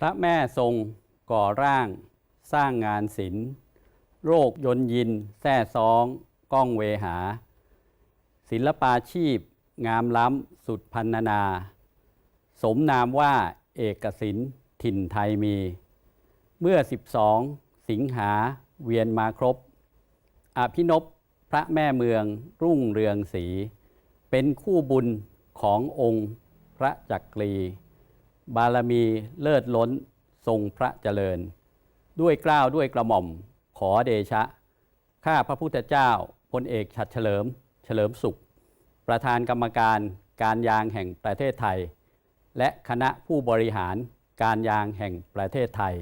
พระแม่ทรงก่อร่าง สร้างงานศิลป์โรคยนยิน แท่ซ้อง ก้องเวหา ศิลปาชีพ งามล้ำ สุดพันนานา สมนามว่าเอกศิลป์ถิ่นไทยมี เมื่อ 12 สิงหาเวียนมาครบ อภินพพระแม่เมืองรุ่งเรืองศรีเป็นคู่บุญขององค์พระจักรี บารมีเลิศล้นทรงพระเจริญ ด้วยเกล้าวด้วยกระหม่อมขอเดชะ ข้าพระพุทธเจ้าพลเอกชัดเฉลิม เฉลิมสุข ประธานกรรมการการยางแห่งประเทศไทย และคณะผู้บริหารการยางแห่งประเทศไทย